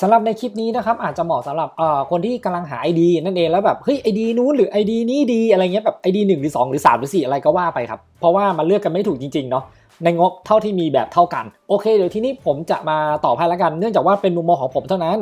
สำหรับในคลิปนี้นะครับอาจจะเหมาะสำหรับคนที่กำลังหา ID นั่นเองแล้วแบบเฮ้ย ID นู้นหรือ ID นี้ดีอะไรเงี้ยแบบ ID 1หหรือ 2 หรือ 3 หรือ 4 อะไรก็ว่าไปครับ เพราะว่ามันเลือกกันไม่ถูกจริงๆเนาะในงบเท่าที่มีแบบเท่ากัน โอเคเดี๋ยวที่นี้ผมจะมาตอบให้ละกัน เนื่องจากว่าเป็นมุมมองของผมเท่านั้น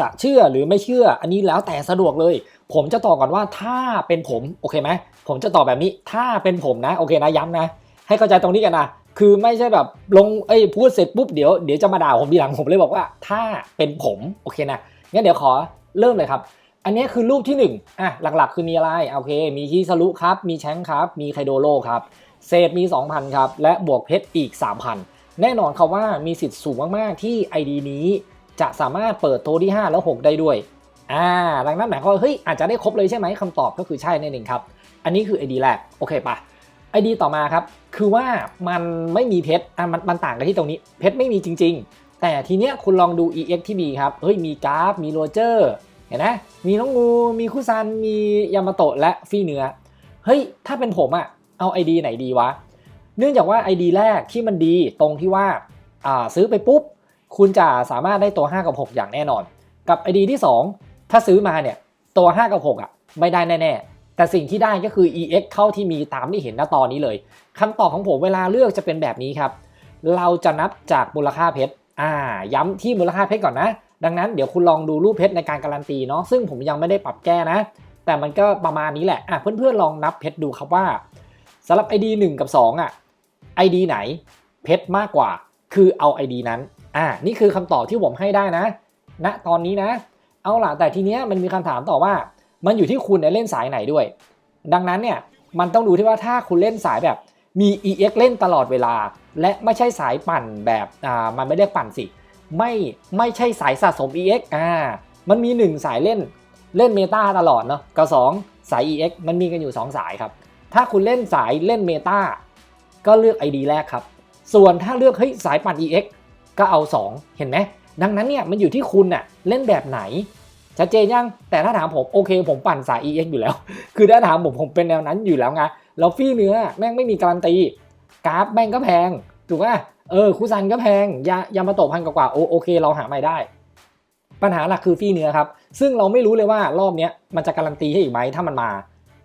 จะเชื่อหรือไม่เชื่ออันนี้แล้วแต่สะดวกเลย ผมจะตอบก่อนว่าถ้าเป็นผมโอเคไหมผมจะตอบแบบนี้ถ้าเป็นผมนะโอเคนะย้ำนะ ให้เข้าใจตรงนี้กันนะ คือไม่ใช่แบบลงเอ้ยพูดเสร็จปุ๊บเดี๋ยวเดี๋ยวจะมาด่าผมทีหลังผมเลยบอกว่า ถ้าเป็นผมโอเคนะงั้นเดี๋ยวขอเริ่มเลยครับ อันนี้คือรูปที่หนึ่งอะหลักๆ คือมีอะไรโอเค มีฮิซารุครับ มีแชงค์ครับ มีไคโดโร่ครับ เศษมี 2,000 ครับ และบวกเพชรอีก 3,000 แน่นอนครับว่ามีสิทธิ์สูงมากๆที่ ID นี้จะสามารถเปิดโตวที่ 5 แล้ว 6 ได้ด้วยอ่าดังนั้นหมายความว่าเฮ้ยอาจจะได้ครบเลยใช่ไหมคำตอบก็คือใช่นั่นเองครับ อันนี้คือ ID แรกโอเคปะ ID ต่อมาครับ คือว่ามันไม่มีเพชรอะมันมันต่างกันที่ตรงนี้ เพชรไม่มีจริง ๆ แต่ทีเนี้ยคุณลองดู EX ที่มีครับเฮ้ยมีกราฟ มีโรเจอร์เห็นไหมมีน้องงู มีคุซัน มียามาโตะและฟี่เนื้อเฮ้ยถ้าเป็นผมอะเอา ID ไหนดีวะ เนื่องจากว่า ID แรกที่มันดีตรงที่ว่าอ่าซื้อไปปุ๊บ คุณจะสามารถได้ตัว 5 กับ 6 อย่างแน่นอน กับ ID ที่ 2 ถ้าซื้อมาเนี่ยตัว 5 กับ 6อะไม่ได้แน่ๆ แต่สิ่งที่ได้ก็คือ EX เข้าที่มีตามที่เห็นณตอนนี้เลยคำตอบของผมเวลาเลือกจะเป็นแบบนี้ครับ เราจะนับจากมูลค่าเพชรอ่า ย้ำที่มูลค่าเพชรก่อนนะ ดังนั้นเดี๋ยวคุณลองดูรูปเพชรในการการันตีเนาะซึ่งผมยังไม่ได้ปรับแก้นะ แต่มันก็ประมาณนี้แหละอะเพื่อนๆลองนับเพชรดูครับว่าสำหรับ ID 1 กับ 2อะ ID ไหนเพชรมากกว่า คือเอา ID นั้นอ่านี่คือคำตอบที่ผมให้ได้นะณตอนนี้นะ เอาล่ะแต่ทีเนี้ยมันมีคำถามต่อว่า มันอยู่ที่คุณเนี่ยเล่นสายไหนด้วย ดังนั้นเนี่ยมันต้องดูที่ว่าถ้าคุณเล่นสายแบบมี EX เล่นตลอดเวลา และไม่ใช่สายปั่นแบบอ่ามันไม่เรียกปั่นสิไม่ไม่ใช่สายสะสม EX อ่ามันมี 1 สายเล่นเล่นเมตาตลอดเนาะกับ2สาย EX มันมีกันอยู่ 2 สายครับ ถ้าคุณเล่นสายเล่นเมตาก็เลือก ID แรกครับ ส่วนถ้าเลือกเฮ้ยสายปั่น EX ก็เอา 2 เห็นไหมดังนั้นเนี่ยมันอยู่ที่คุณน่ะเล่นแบบไหน ชัดเจนยัง แต่ถ้าถามผมโอเคผมปั่นสาย EX อยู่แล้ว คือถ้าถามผมผมเป็นแนวนั้นอยู่แล้วไงแล้วฟรี่เนื้อแม่งไม่มีการันตี กราฟแม่งก็แพง ถูกป่ะเออคุซันก็แพง ยายามาโตพันกว่าๆโอโอเค เราหาไม่ได้ ปัญหาหลักคือฟี่เนื้อครับ ซึ่งเราไม่รู้เลยว่ารอบเนี้ยมันจะการันตีให้อีกไหมถ้ามันมา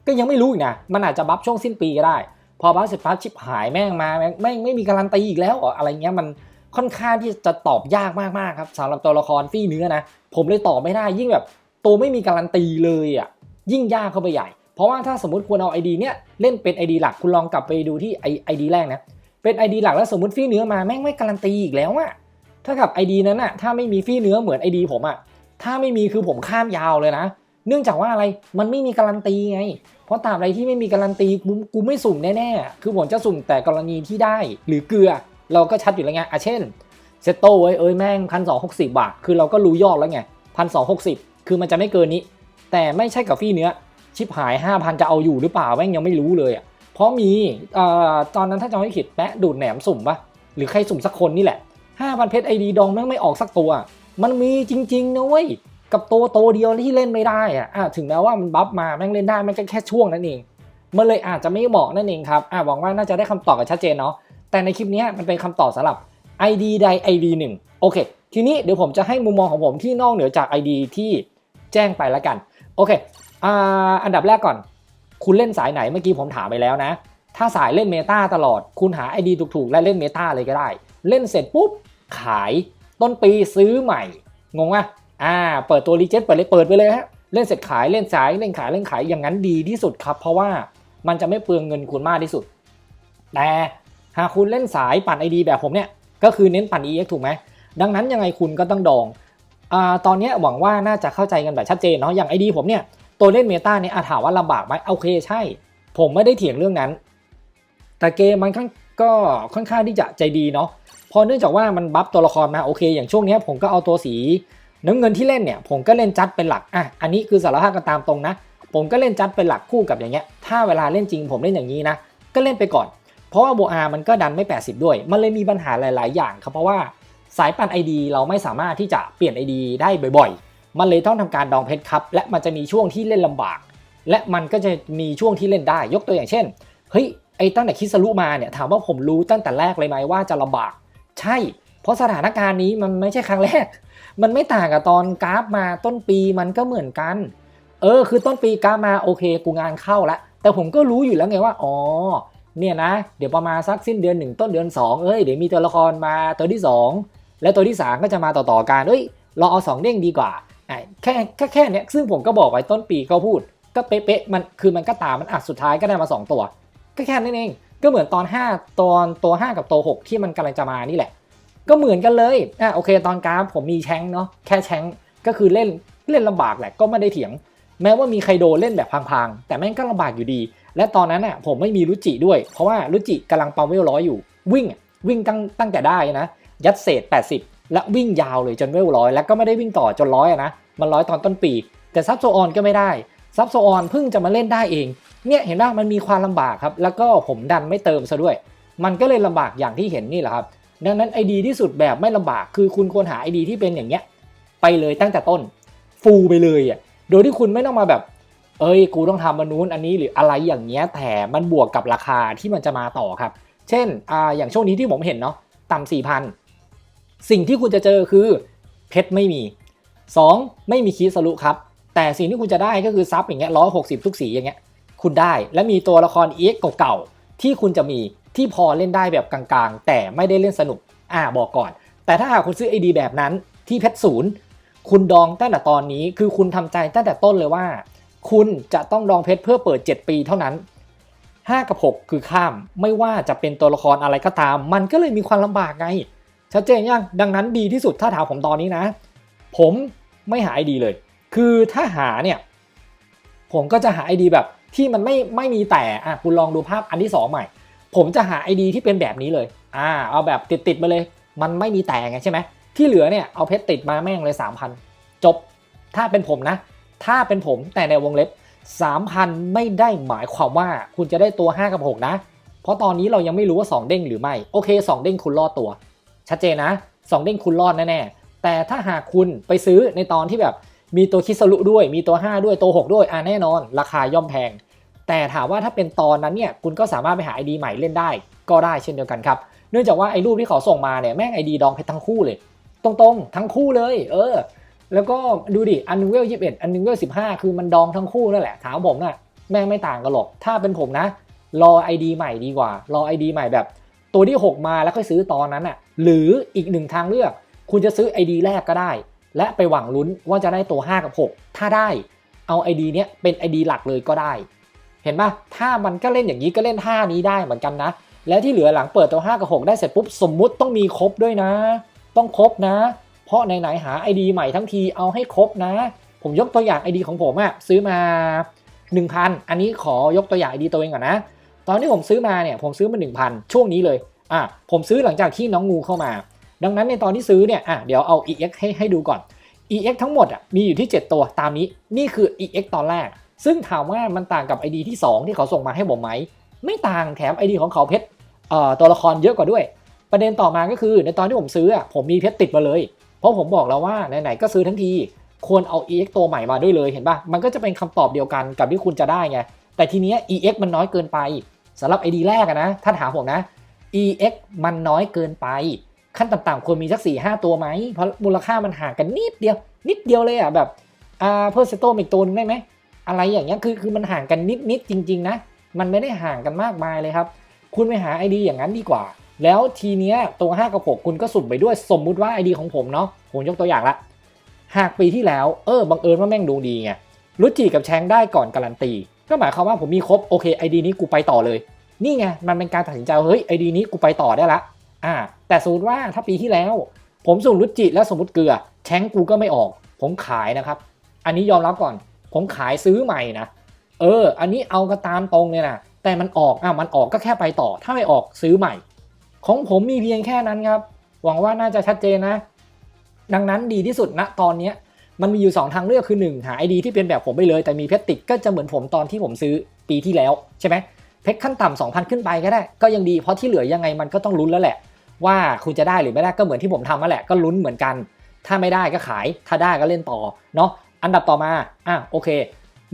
ก็ยังไม่รู้อีกนะ มันอาจจะบัฟช่วงสิ้นปีก็ได้ พอบัฟเสร็จปั๊บชิปหายแม่งมาแม่งแม่ไม่มีการันตีอีกแล้วอะไรเงี้ยมัน ค่อนข้างที่จะตอบยากมากๆครับสำหรับตัวละครฟี่เนื้อนะ ผมเลยตอบไม่ได้ยิ่งแบบตัวไม่มีการันตีเลยอะยิ่งยากเข้าไปใหญ่ เพราะว่าถ้าสมมติคุณเอา ID เนี้ยเล่นเป็น ID หลักคุณลองกลับไปดูที่ไอไอดีแรกนะเป็น ID หลักแล้วสมมติฟี่เนื้อมาแม่งไม่การันตีอีกแล้วอะถ้ากับ ID นั้นอะถ้าไม่มีฟี่เนื้อเหมือน ID ผมอะถ้าไม่มีคือผมข้ามยาวเลยนะ เนื่องจากว่าอะไรมันไม่มีการันตีไง เพราะตราบใดที่ไม่มีการันตีกูกูไม่สุ่มแน่ๆคือผมจะสุ่มแต่กรณีที่ได้หรือเกลือ เราก็ชัดอยู่แล้วไงอะเช่นเซตโต้ไว้เอ้ยแม่งพันสองหกสิบบาท คือเราก็รู้ยอดแล้วไงพันสองหกสิบคือมันจะไม่เกินนี้ แต่ไม่ใช่กับฟี่เนื้อ ชิปหาย5,000จะเอาอยู่หรือเปล่าแม่งยังไม่รู้เลยอะเพราะมีเอ่อตอนนั้นถ้าจำไม่ผิดแปะดูดแหนมสุ่มปะหรือใครสุ่มสักคนนี่แหละ5,000เพชรไอดีดองแม่งไม่ออกสักตัว มันมีจริงๆนะเว้ยกับตัวโตเดียวที่เล่นไม่ได้อะอะถึงแม้ว่ามันบัฟมาแม่งเล่นได้แมันก็แค่ช่วงนั้นเองมันเลยอาจจะไม่เหมาะนั่นเองครับอะหวังว่าน่าจะได้คำตอบกันชัดเจนเนาะ แต่ในคลิปนี้มันเป็นคำตอบสำหรับ ID ใด ID 1โอเค ทีนี้เดี๋ยวผมจะให้มุมมองของผมที่นอกเหนือจาก ID ที่แจ้งไปแล้วกันโอเคออันดับแรกก่อน คุณเล่นสายไหนเมื่อกี้ผมถามไปแล้วนะ ถ้าสายเล่นเมตาตลอด คุณหา ID ถูกๆ และเล่นเมตาเลยก็ได้ เล่นเสร็จปุ๊บ ขายต้นปีซื้อใหม่ งงอะอ่า เปิดตัวรีเจนเปิดเลยเปิดไปเลยฮะเล่นเสร็จขายเล่นสายเล่นขายเล่นขายอย่างนั้นดีที่สุดครับ เพราะว่ามันจะไม่เปลืองเงินคุณมากที่สุด แต่ หากคุณเล่นสายปั่น ID แบบผมเนี่ยก็คือเน้นปั่น EX ถูกไหมดังนั้นยังไงคุณก็ต้องดองอตอนนี้หวังว่าน่าจะเข้าใจกันแบบชัดเจนเนาะอย่าง ID ผมเนี่ยตัวเล่นเมตาเนี่ยอาถามว่าลำบากไหมโอเคใช่ ผมไม่ได้เถียงเรื่องนั้น แต่เกมมันก็ค่อนข้างที่จะใจดีเนาะเพอเนื่องจากว่ามันบัฟตัวละครมาโอเค อย่างช่วงนี้ผมก็เอาตัวสีน้ำเงินที่เล่นเนี่ยผมก็เล่นจัดเป็นหลักอะอันนี้คือสารภาพกันตามตรงนะ ผมก็เล่นจัดเป็นหลักคู่กับอย่างเงี้ยถ้าเวลาเล่นจริงผมเล่นอย่างนี้นะก็เล่นไปก่อน ราะว่าโบอามันก็ดันไม่ 80 ด้วย มันเลยมีปัญหาหลาย ๆ อย่างครับเพราะว่าสายปั่น ID เราไม่สามารถที่จะเปลี่ยน ID ได้บ่อย ๆ มันเลยต้องทำการดองเพชรครับ และมันจะมีช่วงที่เล่นลำบาก และมันก็จะมีช่วงที่เล่นได้ ยกตัวอย่างเช่น เฮ้ย ไอ้ตั้งแต่คิสรุมาเนี่ยถามว่าผมรู้ตั้งแต่แรกเลยไหมว่าจะลำบาก ใช่ เพราะสถานการณ์นี้มันไม่ใช่ครั้งแรก มันไม่ต่างกับตอนกราฟมาต้นปีมันก็เหมือนกัน เออ คือต้นปีกราฟมาโอเค กูงานเข้าละ แต่ผมก็รู้อยู่แล้วไงว่า อ๋อ เนี่ยนะ เดี๋ยวประมาณสักสิ้นเดือนหนึ่งต้นเดือนสองเอ้ยเดี๋ยวมีตัวละครมาตัวที่สองและตัวที่สามก็จะมาต่อๆกันเอ้ยเราเอาสองเด้งดีกว่าอะแค่แค่แค่เนี้ยซึ่งผมก็บอกไว้ต้นปีก็พูด ก็เป๊ะๆมันคือมันก็ตามมันอัดสุดท้ายก็ได้มา 2 ตัวก็แค่นั้นเองก็เหมือนตอน 5 ตอนตัว 5 กับตัว 6 ที่มันกำลังจะมานี่แหละ ก็เหมือนกันเลยอะโอเค ตอนกราฟผมมีแชงเนาะแค่แชงก็คือเล่นเล่นลำบากแหละก็ไม่ได้เถียง แม้ว่ามีใครโดเล่นแบบพังๆ แต่แม่งก็ลำบากอยู่ดี และตอนนั้นอะผมไม่มีรุจิด้วย เพราะว่ารุจิกำลังปั๊มเวลร้อยอยู่ วิ่งวิ่งตั้งตั้งแต่ได้นะ ยัดเศษ 80 และวิ่งยาวเลยจนเวลร้อยแล้วก็ไม่ได้วิ่งต่อจนร้อยนะมันร้อยตอนต้นปี แต่ซับโซออนก็ไม่ได้ซับโซออนเพิ่งจะมาเล่นได้เองเนี่ยเห็นว่ามันมีความลำบากครับ แล้วก็ผมดันไม่เติมซะด้วย มันก็เลยลำบากอย่างที่เห็นนี่แหละครับ ดังนั้นไอดีที่สุดแบบไม่ลำบากคือคุณควรหาไอดีที่เป็นอย่างเงี้ยไปเลยตั้งแต่ต้นฟูลไปเลยอะโดยที่คุณไม่ต้องมาแบบ เอ้ยกูต้องทำมานู้นอันนี้หรืออะไรอย่างเงี้ยแต่มันบวกกับราคาที่มันจะมาต่อครับ เช่นอ่าอย่างช่วงนี้ที่ผมเห็นเนาะต่ำสี่พันสิ่งที่คุณจะเจอคือเพชรไม่มี 2. ไม่มีคีสรุครับ แต่สิ่งที่คุณจะได้ก็คือซับอย่างเงี้ยร้อยหกสิบทุกสีอย่างเงี้ยคุณได้และมีตัวละคร EX เก่าๆที่คุณจะมีที่พอเล่นได้แบบกลางๆ แต่ไม่ได้เล่นสนุกอ่าบอกก่อน แต่ถ้าหากคุณซื้อ ID แบบนั้นที่เพชรศูนย์คุณดองตั้งแต่ตอนนี้คือคุณทำใจตั้งแต่ต้นเลยว่า คุณจะต้องดองเพชรเพื่อเปิด 7 ปีเท่านั้น 5 กับ 6 คือข้ามไม่ว่าจะเป็นตัวละครอะไรก็ตาม มันก็เลยมีความลำบากไง ชัดเจนยังดังนั้นดีที่สุดถ้าถามผมตอนนี้นะ ผมไม่หาไอดีเลย คือถ้าหาเนี่ย ผมก็จะหาไอดีแบบที่มันไม่ไม่มีแต่อะคุณลองดูภาพอันที่ 2 ใหม่ ผมจะหาไอดีที่เป็นแบบนี้เลยอ่าเอาแบบติดติดมาเลย มันไม่มีแต่ไงใช่ไหมที่เหลือเนี่ยเอาเพชรติดมาแม่งเลย3,000จบถ้าเป็นผมนะ ถ้าเป็นผมแต่ในวงเล็บ 3,000 ไม่ได้หมายความว่าคุณจะได้ตัว 5 กับ 6 นะ เพราะตอนนี้เรายังไม่รู้ว่า 2 เด้งหรือไม่ โอเค 2 เด้งคุณรอดตัว ชัดเจนนะ 2 เด้งคุณรอดแน่ๆ แต่ถ้าหากคุณไปซื้อในตอนที่แบบมีตัวคิสรุด้วย มีตัว 5 ด้วย ตัว 6 ด้วย อ่าแน่นอน ราคาย่อมแพง แต่ถามว่าถ้าเป็นตอนนั้นเนี่ย คุณก็สามารถไปหา ID ใหม่เล่นได้ ก็ได้เช่นเดียวกันครับ เนื่องจากว่าไอ้รูปที่เขาส่งมาเนี่ย แม่ง ID ดองเพชรทั้งคู่เลย ตรงๆ ทั้งคู่เลย เออ แล้วก็ดูดิ อันนึงเวลยี่สิบเอ็ดอันนึงเวลสิบห้าคือมันดองทั้งคู่นั่นแหละ ถามผมนะ่ะแม่งไม่ต่างกันหรอก ถ้าเป็นผมนะ รอ ID ใหม่ดีกว่า รอ ID ใหม่แบบ ตัวที่ 6 มาแล้วค่อยซื้อตอนนั้นอะ หรืออีกหนึ่งทางเลือก คุณจะซื้อ ID แรกก็ได้ และไปหวังลุ้นว่าจะได้ตัว 5 กับ 6 ถ้าได้เอา ID เนี้ยเป็น ID หลักเลยก็ได้ เห็นปะถ้ามันก็เล่นอย่างนี้ก็เล่นท่านี้ได้เหมือนกันนะ แล้วที่เหลือหลังเปิดตัว 5 กับ 6 ได้เสร็จปุ๊บสมมุติต้องมีครบด้วยนะ ต้องครบนะ เพราะไหนๆหา ID ใหม่ทั้งทีเอาให้ครบนะ ผมยกตัวอย่าง ID ของผมอะซื้อมา 1,000 อันนี้ขอยกตัวอย่าง ID ตัวเองก่อนนะ ตอนที่ผมซื้อมาเนี่ยผมซื้อมา 1,000 ช่วงนี้เลยอะผมซื้อหลังจากที่น้องงูเข้ามา ดังนั้นในตอนที่ซื้อเนี่ยอะเดี๋ยวเอา EX ให้ให้ดูก่อน EX ทั้งหมดอะมีอยู่ที่ 7 ตัวตามนี้นี่คือ EX ตอนแรก ซึ่งถามว่ามันต่างกับ ID ที่ 2 ที่เขาส่งมาให้ผมไหมไม่ต่างแถม ID ของเขาเพชรเอ่อตัวละครเยอะกว่าด้วย ประเด็นต่อมาก็คือในตอนที่ผมซื้ออะผมมีเพชรติดมาเลย เพราะผมบอกแล้วว่าไหนๆก็ซื้อทั้งทีควรเอา EX ตัวใหม่มาด้วยเลยเห็นปะมันก็จะเป็นคำตอบเดียวกันกับที่คุณจะได้ไง แต่ทีเนี้ย EX มันน้อยเกินไปสำหรับ ID แรกนะถ้าถามผมนะ EX มันน้อยเกินไป ขั้นต่ำๆควรมีสัก4ี่ห้าตัวไหมเพราะมูลค่ามันห่างกันนิดเดียว นิดเดียวเลยอะแบบอ่าเพิ่มเซโตอีกตัวหนึงได้ไหมอะไรอย่างเงี้ยคือคือมันห่างกันนิดๆจริง ๆ นะ มันไม่ได้ห่างกันมากมายเลยครับ คุณไปหา ID อย่างนั้นดีกว่า แล้วทีเนี้ยตัว 5 กับ 6 คุณก็สุ่มไปด้วยสมมุติว่า ID ของผมเนาะผมยกตัวอย่างละ หากปีที่แล้วเออบังเอิญว่าแม่งดวงดีไงรุจิกับแชงได้ก่อนการันตี ก็หมายความว่าผมมีครบโอเค ID นี้กูไปต่อเลย นี่ไงมันเป็นการตัดสินใจเฮ้ย ID นี้กูไปต่อได้ละอ่า แต่สมมติว่าถ้าปีที่แล้ว ผมส่งรุจิแล้วสมมติเกลือ แชงกูก็ไม่ออก ผมขายนะครับ อันนี้ยอมรับก่อน ผมขายซื้อใหม่นะเออ อันนี้เอาก็ตามตรงเลยนะแต่มันออกอะมันออกก็แค่ไปต่อ ถ้าไม่ออกซื้อใหม่ ของผมมีเพียงแค่นั้นครับ หวังว่าน่าจะชัดเจนนะ ดังนั้นดีที่สุดณตอนเนี้มันมีอยู่ 2 ทางเลือกคือ 1 หาไอดีที่เป็นแบบผมไปเลย แต่มีเพชรติดก็จะเหมือนผมตอนที่ผมซื้อปีที่แล้วใช่ไหมเพชรขั้นต่ำ2,000 ขึ้นไปก็ได้ ก็ยังดีเพราะที่เหลือยังไงมันก็ต้องลุ้นแล้วแหละ ว่าคุณจะได้หรือไม่ได้ก็เหมือนที่ผมทำนั่นแหละก็ลุ้นเหมือนกัน ถ้าไม่ได้ก็ขายถ้าได้ก็เล่นต่อเนาะอันดับต่อมาอะโอเค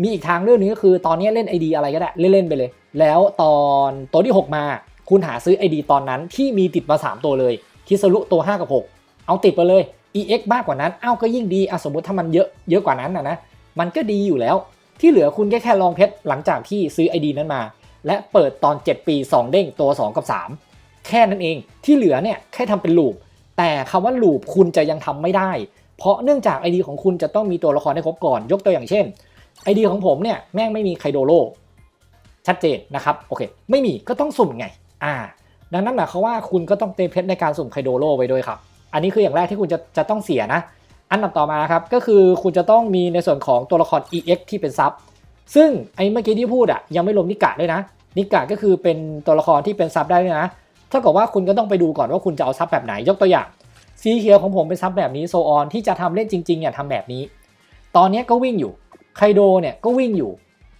มีอีกทางเรื่องนึงก็คือตอนนี้เล่น ID อะไรก็ได้เล่นๆไปเลย แล้วตอนตัวที่ 6 มา คุณหาซื้อ ID ตอนนั้นที่มีติดมา 3 ตัวเลยคิสรุตัว 5 กับ 6 เอาติดไปเลย EX มากกว่านั้นอ้าวก็ยิ่งดีอะสมมติถ้ามันเยอะเยอะกว่านั้นนะนะ มันก็ดีอยู่แล้ว ที่เหลือคุณแค่แค่ลองเพชรหลังจากที่ซื้อ ID นั้นมา และเปิดตอน 7 ปี 2 เด้งตัว 2 กับ 3 แค่นั้นเอง ที่เหลือเนี่ยแค่ทำเป็นลูป แต่คำว่าลูปคุณจะยังทำไม่ได้ เพราะเนื่องจาก ID ของคุณจะต้องมีตัวละครให้ครบก่อน ยกตัวอย่างเช่น ID ของผมเนี่ยแม่งไม่มีไคโดโลชัดเจนนะครับ โอเค ไม่มีก็ต้องสุ่มไง อ่า ดังนั้นหมายความว่าคุณก็ต้องเตรียมเพชรในการสุ่มไคโดโลไว้ด้วยครับ อันนี้คืออย่างแรกที่คุณจะจะต้องเสียนะ อันดับต่อมาครับก็คือคุณจะต้องมีในส่วนของตัวละคร EX ที่เป็นซับ ซึ่งไอ้เมื่อกี้ที่พูดอะยังไม่รวมนิกะด้วยนะ นิกะก็คือเป็นตัวละครที่เป็นซับได้ด้วยนะเท่ากับว่าคุณก็ต้องไปดูก่อนว่าคุณจะเอาซับแบบไหนยกตัวอย่างสีเขียวของผมเป็นซับแบบนี้โซออนที่จะทำเล่นจริงๆเนี่ยทำแบบนี้ ตอนนี้ก็วิ่งอยู่ไคโดเนี่ยก็วิ่งอยู่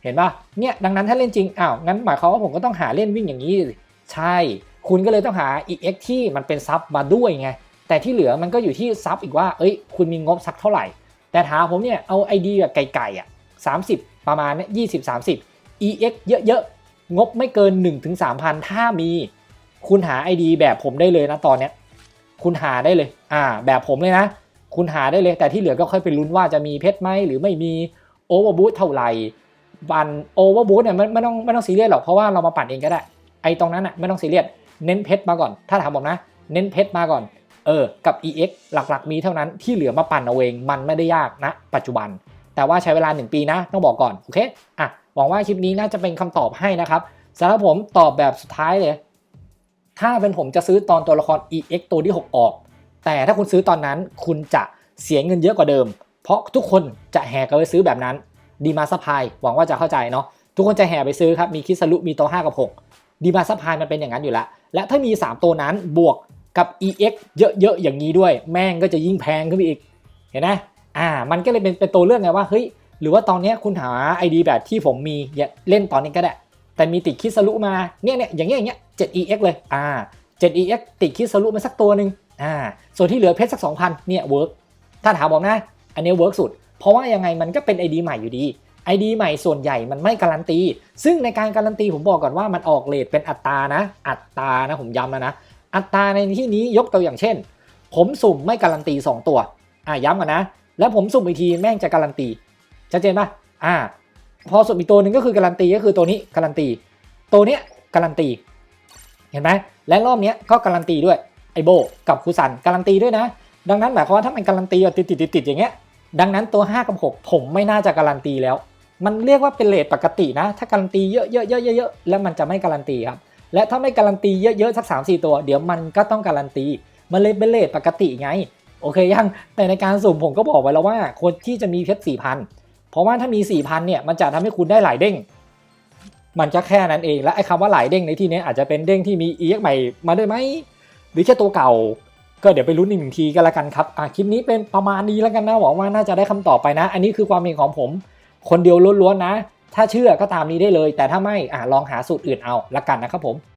เห็นปะเนี่ยดังนั้นถ้าเล่นจริงอ้าวงั้นหมายความว่าผมก็ต้องหาเล่นวิ่งอย่างนี้ ใช่ คุณก็เลยต้องหา EX ที่มันเป็นซับมาด้วยไง แต่ที่เหลือมันก็อยู่ที่ซับอีกว่า เอ้ย คุณมีงบสักเท่าไหร่ แต่ถามผมเนี่ย เอาไอเดียแบบไก่ๆอะ30ประมาณเนี่ยยี่สิบสามสิบ EX เยอะๆ งบไม่เกิน 1-3,000 ถ้ามี คุณหา ID แบบผมได้เลยนะตอนเนี้ย คุณหาได้เลย อ่า แบบผมเลยนะ คุณหาได้เลย แต่ที่เหลือก็ค่อยไปลุ้นว่าจะมีเพชรไหมหรือไม่มีโอเวอร์บูทเท่าไหร่บันโอเวอร์บูทเนี่ยไม่ไม่ต้องไม่ต้องซีเรียสหรอกเพราะว่าเรามาปั่นเองก็ได้ ไอ้ตรงนั้นอะไม่ต้องซีเรียสเน้นเพชรมาก่อน ถ้าถามผมนะ เน้นเพชรมาก่อนเออกับ EX หลักๆ มีเท่านั้นที่เหลือมาปั่นเอาเองมันไม่ได้ยากนะ ปัจจุบัน แต่ว่าใช้เวลา 1 ปีนะ ต้องบอกก่อนโอเคอะหวังว่าคลิปนี้น่าจะเป็นคำตอบให้นะครับสำหรับผมตอบแบบสุดท้ายเลย ถ้าเป็นผมจะซื้อตอนตัวละคร EX ตัวที่ 6 ออก แต่ถ้าคุณซื้อตอนนั้นคุณจะเสียเงินเยอะกว่าเดิม เพราะทุกคนจะแห่กันไปซื้อแบบนั้น ดีมาซัพพลายหวังว่าจะเข้าใจเนาะทุกคนจะแห่ไปซื้อครับมีคิสลุมีตัว5กับ6 ดีมาซัพพลายมันเป็นอย่างนั้นอยู่แล้ว และถ้ามี 3 ตัวนั้นบวกกับ EX เยอะๆอย่างนี้ด้วย แม่งก็จะยิ่งแพงขึ้นไปอีก เห็นไหมอ่า มันก็เลยเป็นเป็นตัวเลือกไงว่าเฮ้ยหรือว่าตอนนี้คุณหา ID แบบที่ผมมีอย่าเล่นตอนนี้ก็ได้ แต่มีติดคิสลุมาเนี่ยเนี่ยอย่างเงี้ยอย่างเงี้ย 7EX เลยอ่า 7EX ติดคิสลุมาสักตัวหนึ่งอ่าส่วนที่เหลือเพชรสัก 2,000เนี่ยเวิร์กถ้าถามผมนะอันนี้เวิร์กสุด เพราะว่ายังไงมันก็เป็น ID ใหม่อยู่ดี ID ใหม่ส่วนใหญ่มันไม่การันตี ซึ่งในการการันตีผมบอกก่อนว่ามันออกเลทเป็นอัตรานะ อัตรานะผมย้ำแล้วนะ อัตราในที่นี้ยกตัวอย่างเช่น ผมสุ่มไม่การันตี 2 ตัว อ่าย้ำกันนะ แล้วผมสุ่มอีกทีแม่งจะการันตี ชัดเจนป่ะ อ่า พอสุ่มอีกตัวหนึ่งก็คือการันตีก็คือตัวนี้การันตี ตัวเนี้ยการันตี เห็นไหม และรอบเนี้ยก็การันตีด้วย ไอโบกับคูซันการันตีด้วยนะ ดังนั้นหมายความว่าถ้ามันการันตีติดติดติดติดอย่างเงี้ย ดังนั้นตัว 5 กับ 6 ผมไม่น่าจะการันตีแล้ว มันเรียกว่าเป็นเลทปกตินะ ถ้าการันตีเยอะเยอะเยอะแล้วมันจะไม่การันตีครับ และถ้าไม่การันตีเยอะๆสัก 3 4 ตัว เดี๋ยวมันก็ต้องการันตี มันเลยเป็นเลทปกติไง โอเคยัง แต่ในการสุ่มผมก็บอกไว้แล้วว่าคนที่จะมีเพชร4,000เพราะว่าถ้ามี4,000เนี่ยมันจะทำให้คุณได้หลายเด้ง มันจะแค่นั้นเอง และไอ้คำว่าหลายเด้งในที่นี้อาจจะเป็นเด้งที่มี EX ใหม่มาด้วยไหม หรือแค่ตัวเก่า ก็เดี๋ยวไปลุ้นอีกหนึ่งทีกันละกันครับคลิปนี้เป็นประมาณนี้แล้วกันนะหวังว่าน่าจะได้คำตอบไปนะ อันนี้คือความเห็นของผม คนเดียวล้วนๆนะ ถ้าเชื่อก็ตามนี้ได้เลย แต่ถ้าไม่อะลองหาสูตรอื่นเอาละกันนะครับผม